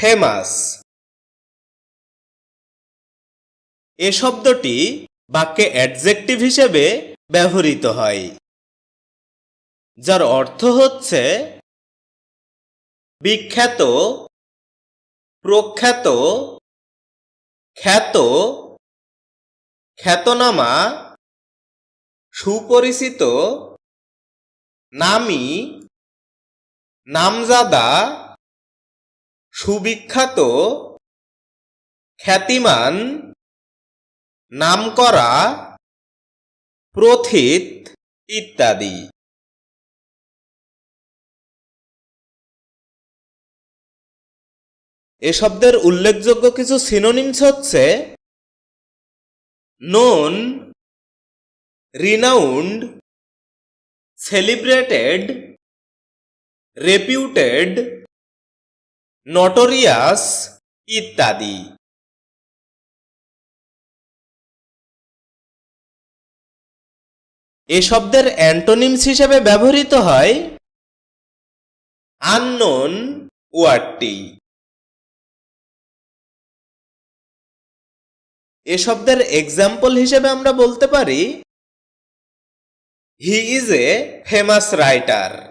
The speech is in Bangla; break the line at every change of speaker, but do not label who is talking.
ফেমাস এ শব্দটি বাক্যে অ্যাডজেক্টিভ হিসেবে ব্যবহৃত হয়, যার অর্থ হচ্ছে বিখ্যাত, প্রখ্যাত, খ্যাত, খ্যাতনামা, সুপরিচিত, নামী, নামজাদা সুবিখ্যাত খ্যাতিমান নামকরা প্রথিত ইত্যাদি। এ শব্দের উল্লেখযোগ্য কিছু সিনোনিমস হচ্ছে known renowned celebrated reputed notorious ইত্যাদি। এ শব্দের অ্যান্টোনিমস হিসেবে ব্যবহৃত হয় আননোন ওয়ার্ডটি। এ শব্দের এক্সাম্পল হিসেবে আমরা বলতে পারি he is a famous writer